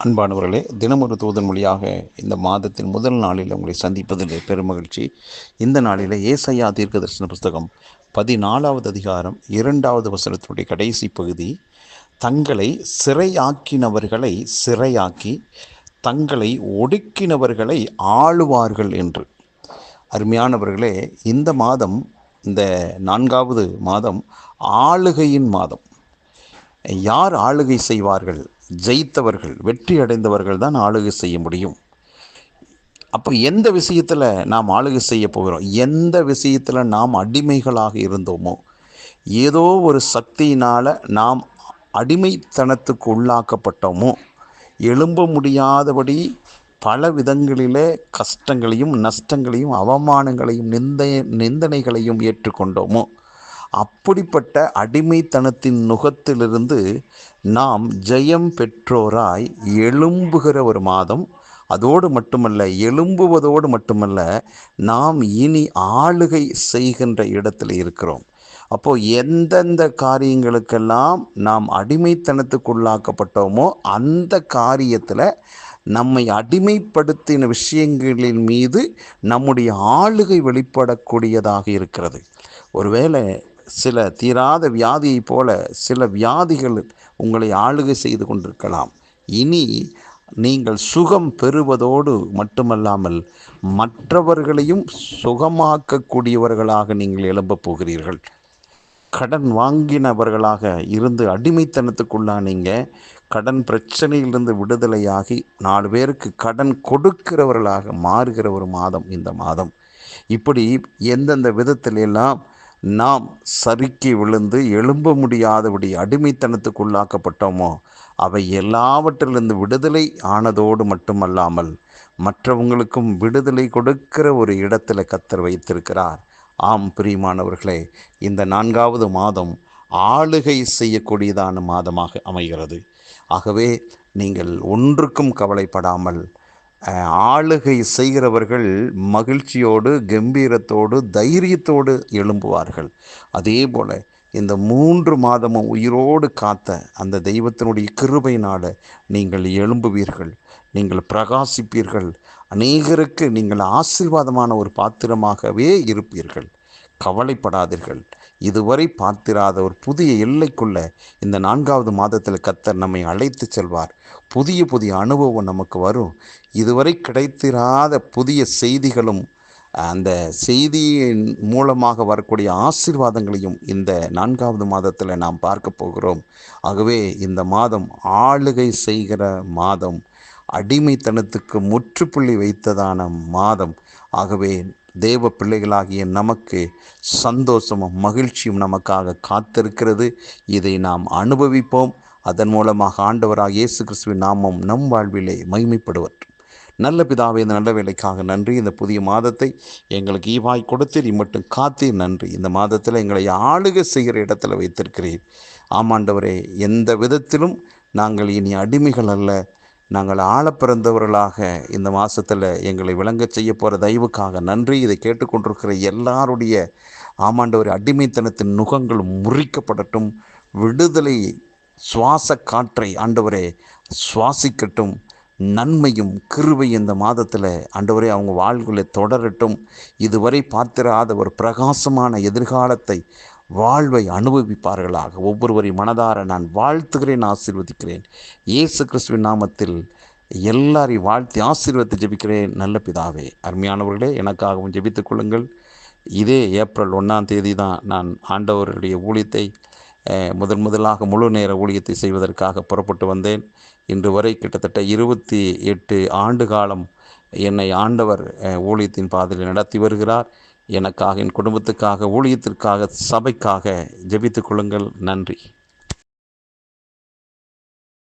அன்பானவர்களே தினமொரு தூதன் மொழியாக இந்த மாதத்தின் முதல் நாளில் உங்களை சந்திப்பதில் பெருமகிழ்ச்சி. இந்த நாளில் ஏசையா தீர்க்க தரிசன புஸ்தகம் பதினாலாவது அதிகாரம் இரண்டாவது வசனத்துடைய கடைசி பகுதி தங்களை சிறையாக்கினவர்களை சிறையாக்கி தங்களை ஒடுக்கினவர்களை ஆளுவார்கள் என்று. அருமையானவர்களே இந்த மாதம் இந்த நான்காவது மாதம் ஆளுகையின் மாதம். யார் ஆளுகை செய்வார்கள்? ஜெயித்தவர்கள் வெற்றி அடைந்தவர்கள் தான் ஆளுகை செய்ய முடியும். அப்போ எந்த விஷயத்தில் நாம் ஆளுகை செய்ய போகிறோம்? எந்த விஷயத்தில் நாம் அடிமைகளாக இருந்தோமோ? ஏதோ ஒரு சக்தியினால் நாம் அடிமைத்தனத்துக்கு உள்ளாக்கப்பட்டோமோ? எழும்ப முடியாதபடி பல விதங்களிலே கஷ்டங்களையும் நஷ்டங்களையும் அவமானங்களையும் நிந்த நிந்தனைகளையும் ஏற்றுக்கொண்டோமோ? அப்படிப்பட்ட அடிமைத்தனத்தின் நுகத்திலிருந்து நாம் ஜெயம் பெற்றோராய் எழும்புகிற ஒரு மாதம். அதோடு மட்டுமல்ல எழும்புவதோடு மட்டுமல்ல நாம் இனி ஆளுகை செய்கின்ற இடத்துல இருக்கிறோம். அப்போ எந்தெந்த காரியங்களுக்கெல்லாம் நாம் அடிமைத்தனத்துக்குள்ளாக்கப்பட்டோமோ அந்த காரியத்தில் நம்மை அடிமைப்படுத்தின விஷயங்களின் மீது நம்முடைய ஆளுகை வெளிப்படக்கூடியதாக இருக்கிறது. ஒருவேளை சில தீராத வியாதியைப் போல சில வியாதிகள் உங்களை ஆளுகை செய்து கொண்டிருக்கலாம். இனி நீங்கள் சுகம் பெறுவதோடு மட்டுமல்லாமல் மற்றவர்களையும் சுகமாக்கக்கூடியவர்களாக நீங்கள் எழும்பப் போகிறீர்கள். கடன் வாங்கினவர்களாக இருந்து அடிமைத்தனத்துக்குள்ளானீங்க கடன் பிரச்சனையிலிருந்து விடுதலையாகி நாலு பேருக்கு கடன் கொடுக்கிறவர்களாக மாறுகிற ஒரு மாதம் இந்த மாதம். இப்படி எந்தெந்த விதத்திலெல்லாம் நாம் சறுக்கி விழுந்து எழும்ப முடியாதபடி அடிமைத்தனத்துக்குள்ளாக்கப்பட்டோமோ? அவை எல்லாவற்றிலிருந்து விடுதலை ஆனதோடு மட்டுமல்லாமல் மற்றவங்களுக்கும் விடுதலை கொடுக்கிற ஒரு இடத்துல கத்தர் வைத்திருக்கிறார். ஆம் பிரியமானவர்களே இந்த நான்காவது மாதம் ஆளுகை செய்யக்கூடியதான மாதமாக அமைகிறது. ஆகவே நீங்கள் ஒன்றுக்கும் கவலைப்படாமல் ஆளுகை செய்கிறவர்கள் மகிழ்ச்சியோடு கம்பீரத்தோடு தைரியத்தோடு எழும்புவார்கள். அதே போல் இந்த மூன்று மாதமும் உயிரோடு காத்த அந்த தெய்வத்தினுடைய கிருபையினால் நீங்கள் எழும்புவீர்கள். நீங்கள் பிரகாசிப்பீர்கள். அநேகருக்கு நீங்கள் ஆசீர்வாதமான ஒரு பாத்திரமாகவே இருப்பீர்கள். கவலைப்படாதீர்கள். இதுவரை பார்த்திராத ஒரு புதிய எல்லைக்குள்ள இந்த நான்காவது மாதத்தில் கத்தர் நம்மை அழைத்து செல்வார். புதிய புதிய அனுபவம் நமக்கு வரும். இதுவரை கிடைத்திராத புதிய செய்திகளும் அந்த செய்தியின் மூலமாக வரக்கூடிய ஆசீர்வாதங்களையும் இந்த நான்காவது மாதத்தில் நாம் பார்க்க போகிறோம். ஆகவே இந்த மாதம் ஆளுகை செய்கிற மாதம். அடிமைத்தனத்துக்கு முற்றுப்புள்ளி வைத்ததான மாதம். ஆகவே தேவ பிள்ளைகளாகிய நமக்கு சந்தோஷமும் மகிழ்ச்சியும் நமக்காக காத்திருக்கிறது. இதை நாம் அனுபவிப்போம். அதன் மூலமாக ஆண்டவராக இயேசு கிறிஸ்துவின் நாமம் நம் வாழ்விலே மகிமைப்படுவர் நல்ல பிதாவே இந்த நல்ல வேலைக்காக நன்றி. இந்த புதிய மாதத்தை எங்களுக்கு ஈவாய் கொடுத்து மட்டும் காத்தீர் நன்றி. இந்த மாதத்தில் எங்களை ஆளுக செய்கிற இடத்துல வைத்திருக்கிறீர். ஆமாண்டவரே எந்த விதத்திலும் நாங்கள் இனி அடிமைகள் அல்ல. நாங்கள் ஆழ பிறந்தவர்களாக இந்த மாதத்தில் எங்களை விளங்க செய்ய போகிற தயவுக்காக நன்றி. இதை கேட்டுக்கொண்டிருக்கிற எல்லாருடைய ஆமாண்டவர் அடிமைத்தனத்தின் நுகங்கள் முறிக்கப்படட்டும். விடுதலை சுவாச காற்றை ஆண்டவரே சுவாசிக்கட்டும். நன்மையும் கிருவை இந்த மாதத்தில் ஆண்டவரே அவங்க வாழ்களை தொடரட்டும். இதுவரை பார்த்திராத ஒரு பிரகாசமான எதிர்காலத்தை வாழ்வை அனுபவிப்பார்களாக. ஒவ்வொருவரையும் மனதார நான் வாழ்த்துகிறேன் ஆசீர்வதிக்கிறேன். இயேசு கிறிஸ்துவின் நாமத்தில் எல்லாரையும் வாழ்த்தி ஆசீர்வத்தை ஜெபிக்கிறேன். நல்ல பிதாவே அருமையானவர்களே எனக்காகவும் ஜெபித்துக் கொள்ளுங்கள். இதே ஏப்ரல் ஒன்றாம் தேதி தான் நான் ஆண்டவருடைய ஊழியத்தை முதன் முதலாக முழு நேர ஊழியத்தை செய்வதற்காக புறப்பட்டு வந்தேன். இன்று வரை கிட்டத்தட்ட இருபத்தி எட்டு ஆண்டு காலம் என்னை ஆண்டவர் ஊழியத்தின் பாதையில் நடத்தி வருகிறார். எனக்காக என் குடும்பத்துக்காக ஊழியத்திற்காக சபைக்காக ஜெபித்துக் கொள்ளுங்கள். நன்றி.